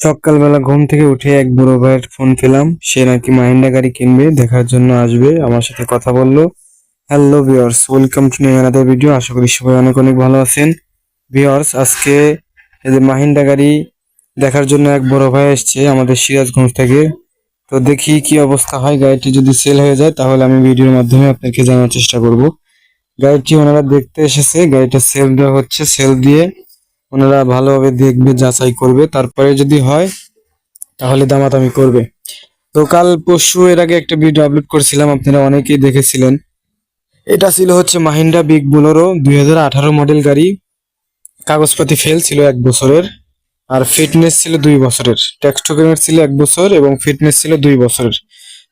সকালবেলা ঘুম থেকে উঠে এক বড় ভাইয়ের ফোন পেলাম। সে নাকি মাহিন্দ্রা গাড়ি কিনবে, দেখার জন্য আসবে। আমার সাথে কথা বলল। Hello viewers welcome to new video আশা করি সবাই অনেক অনেক ভালো আছেন। ভিওর্স আজকে এই যে গাড়ি দেখার জন্য এক বড় ভাই এসছে আমাদের সিরাজগঞ্জ থেকে। তো দেখি কি অবস্থা হয়। গাড়িটি যদি সেল হয়ে যায়, তাহলে আমি ভিডিওর মাধ্যমে আপনাকে জানার চেষ্টা করব। গাড়িটি ওনারা দেখতে এসেছে। গাড়িটা সেল দেওয়া হচ্ছে। সেল দিয়ে ওনারা ভালোভাবে দেখবে, যাচাই করবে। তারপরে যদি হয়, তাহলে দামাদামি করবে। তো কাল পরশু এর আগে একটা ভিডিও আপলোড করেছিলাম, আপনারা অনেকেই দেখেছিলেন। এটা ছিল হচ্ছে মাহিন্দ্রা বিগ বোলেরো দুই মডেল গাড়ি। কাগজপাতি ফেল ছিল এক বছরের, আর ফিটনেস ছিল দুই বছরের। ট্যাক্স টোকেনের ছিল এক বছর এবং ফিটনেস ছিল দুই বছরের।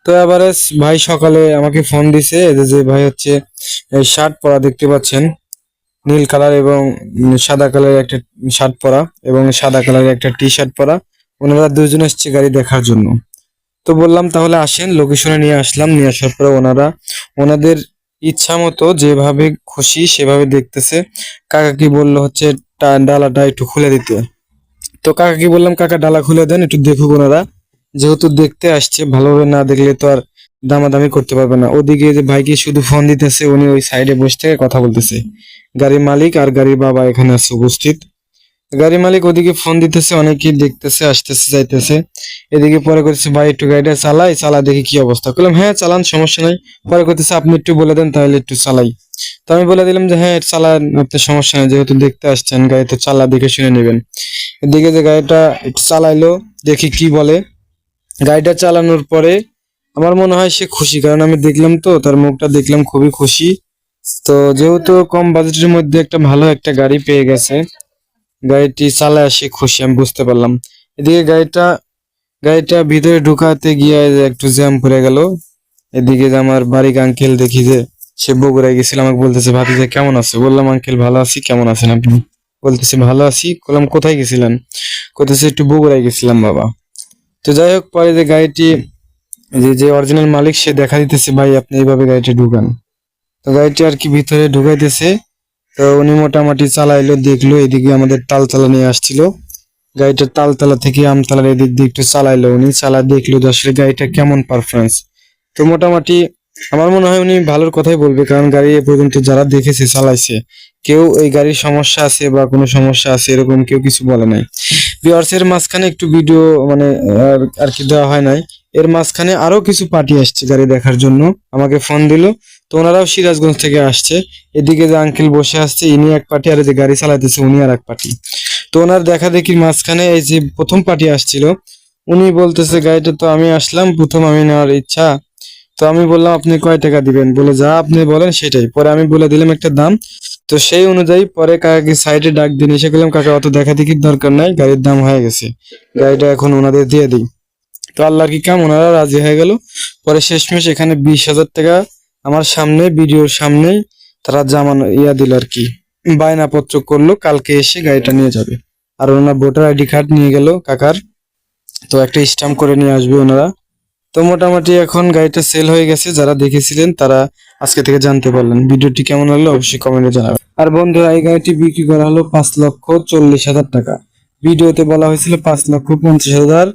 তো এবারে ভাই সকালে আমাকে ফোন দিছে যে ভাই হচ্ছে শার্ট পরা দেখতে পাচ্ছেন। নীল কালার এবং সাদা কালারের একটা শার্ট পরা এবং সাদা কালারের একটা টি শার্ট পরা। ওনারা দুজন এসছে গাড়ি দেখার জন্য। তো বললাম, তাহলে আসেন, লোকেশনে নিয়ে আসলাম। নিয়ে আসার পরে ওনারা, ওনাদের ইচ্ছা মতো যেভাবে খুশি সেভাবে দেখতেছে। কাকা কি বলল হচ্ছে ডালাটা একটু খুলে দিতে। তো কাকা কি বললাম, কাকা, ডালা খুলে দেন, একটু দেখুক ওনারা। যেহেতু দেখতে আসছে, ভালোভাবে না দেখলে তো আর দামাদামি করতে পারবে না। ওদিকে যে ভাইকে শুধু ফোন দিতেছে, উনি ওই সাইডে বসে থেকে কথা বলতেছে। গাড়ির মালিক আর গাড়ির বাবা এখানে আছে, উপস্থিত। গাড়ি মালিক ওদিকে ফোন দিতেছে, অনেকেই দেখতেছে, আসতেছে, যাইতেছে। এদিকে পরে করতেছে ভাই, একটু গাড়িটা চালাই, চালা দেখি কি অবস্থা। বললাম হ্যাঁ চালান, সমস্যা নাই। পরে করতেছে আপনি একটু বলে দেন, তাহলে একটু চালাই। তো আমি বলে দিলাম যে হ্যাঁ চালান আপনার সমস্যা নেই, যেহেতু দেখতে আসছেন গাড়ি তো চালা দেখে শুনে নেবেন। এদিকে যে গাড়িটা একটু চালাইলো, দেখি কি বলে। গাড়িটা চালানোর পরে আমার মনে হয় সে খুশি, কারণ আমি দেখলাম তো, তার মুখটা দেখলাম খুবই খুশি। তো যেহেতু কম বাজেটের মধ্যে একটা ভালো একটা গাড়ি পেয়ে গেছে, গাড়িটি চালায় সে খুশি, আমি বুঝতে পারলাম। এদিকে গাড়িটা গাড়িটা ভিতরে ঢুকাতে গিয়ে একটু জ্যাম পড়ে গেল। এদিকে যে আমার বাড়ির আঙ্কেল দেখি যে, সে বগুড়ায় গেছিল, আমাকে বলতেছে ভাবি যে কেমন আছে? বললাম আঙ্কেল ভালো আছি, কেমন আছেন আপনি? বলতেছে, ভালো আছি। বললাম, কোথায় গেছিলেন? কোথায় একটু বগুড়ায় গেছিলাম, বাবা। তো যাই হোক, পরে যে গাড়িটি যে যে অরিজিনাল মালিক সে দেখা দিতেছে, ভাই, আপনি এইভাবে গাড়িটা ঢুকান। তো গাড়িটি আর কি ভিতরে ঢুকাইতেছে। তো উনি মোটামুটি চালাইলো, দেখল, এদিকে আমাদের তালতলা নিয়ে আসছিল। গাড়িটা তালতলা থেকে আমতলার এদিক দিয়ে একটু চালাইলো উনি। চালা, দেখল আসলে গাড়িটা কেমন পারফরমেন্স তো মোটামুটি আমার মনে হয় উনি ভালোর কথাই বলবে, কারণ গাড়ি এ পর্যন্ত যারা দেখেছে, চালাইছে, কেউ এই গাড়ির সমস্যা আছে বা কোনো সমস্যা আছে এরকম কেউ কিছু বলে নাই। ভিউয়ার্স এর মাঝখানে একটু ভিডিও মানে আর কি দেওয়া হয় নাই। এর মাঝখানে আরও কিছু পার্টি আসছে গাড়ি দেখার জন্য। আমাকে ফোন দিল। তো ওনারাও সিরাজগঞ্জ থেকে আসছে। এদিকে যে আঙ্কেল বসে আসছে, ইনি এক পার্টি আর যে গাড়ি চালাইতেছে, উনি আর এক পার্টি। তো ওনার দেখা দেখির মাঝখানে এই যে প্রথম পার্টি আসছিল, উনি বলতেছে, গাড়িটা তো আমি আসলাম, প্রথম আমি নেওয়ার ইচ্ছা। তো আমি বললাম, আপনি কয় টাকা দিবেন? বলে, যা আপনি বলেন সেটাই। পরে আমি বলে দিলাম একটা দাম। তো সেই অনুযায়ী পরে কাকাকে সাইডে ডাক দিয়ে এসে গেলাম কাকা, অত দেখা দেখির দরকার নাই, গাড়ির দাম হয়ে গেছে। গাড়িটা এখন ওনাদের দিয়ে দিই। তো আল্লাহর কি কাম ওনারা রাজি হয়ে গেল। পরে শেষমেশ এখানে বিশ হাজার টাকা আমার সামনে, ভিডিওর সামনেই তারা জামানো ইয়া দিল আর কি। বায়নাপত্র করল, কালকে এসে গাড়িটা নিয়ে যাবে। আর ওনার ভোটার আইডি কার্ড নিয়ে গেল কাকার। তো একটা স্টাম্প করে নিয়ে আসবে ওনারা। তো মোটামুটি এখন গাড়িটা সেল হয়ে গেছে, যারা দেখেছিলেন তারা আজকে থেকে জানতে পারলেন। ভিডিওটি কেমন হলো অবশ্যই কমেন্টে জানাবেন। আর বন্ধুরা, এই গাড়িটি বিক্রি করা হলো পাঁচ লক্ষ চল্লিশ হাজার টাকা। ভিডিওতে বলা হয়েছিল পাঁচ লক্ষ পঞ্চাশ হাজার।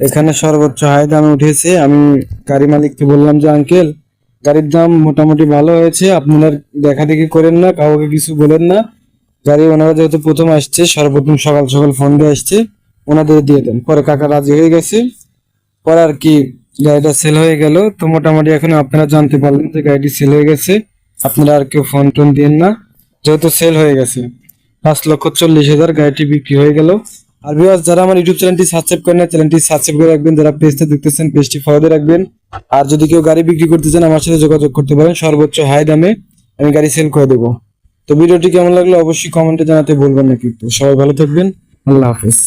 এখানে সর্বোচ্চ হাই দামে উঠেছে। আমি গাড়ি মালিককে বললাম যে, আঙ্কেল, গাড়ির দাম মোটামুটি ভালো হয়েছে। আপনারা দেখা দেখি করেন না, কাউকে কিছু বলেন না। গাড়ি ওনারা যেহেতু প্রথম আসছে, সর্বপ্রথম সকাল সকাল ফোন দিয়ে আসছে, ওনাদের দিয়ে দেন। পরে কাকা রাজি হয়ে গেছে। পরে আর কি, গাড়িটা সেল হয়ে গেল। তো মোটামুটি এখন আপনারা জানতে পারলেন যে গাড়িটি সেল হয়ে গেছে। আপনারা আর কেউ ফোন টোন দিন না। যেহেতু সেল হয়ে গেছে, পাঁচ লক্ষ চল্লিশ হাজার গাড়িটি বিক্রি হয়ে গেল। আর ভিউয়ার্স যারা আমার ইউটিউব চ্যানেলটি সাবস্ক্রাইব করেন না চ্যানেলটি সাবস্ক্রাইব করে রাখবেন। যারা পেজটা দেখতেছেন, পেজটি ফলো দিয়ে রাখবেন। আর যদি কেউ গাড়ি বিক্রি করতে চান, আমার সাথে যোগাযোগ করতে পারেন। সর্বোচ্চ হাই দামে আমি গাড়ি সেল করে দেবো। তো ভিডিওটি কেমন লাগল অবশ্যই কমেন্টে জানাতে ভুলবেন না কিন্তু। সবাই ভালো থাকবেন। আল্লাহ হাফেজ।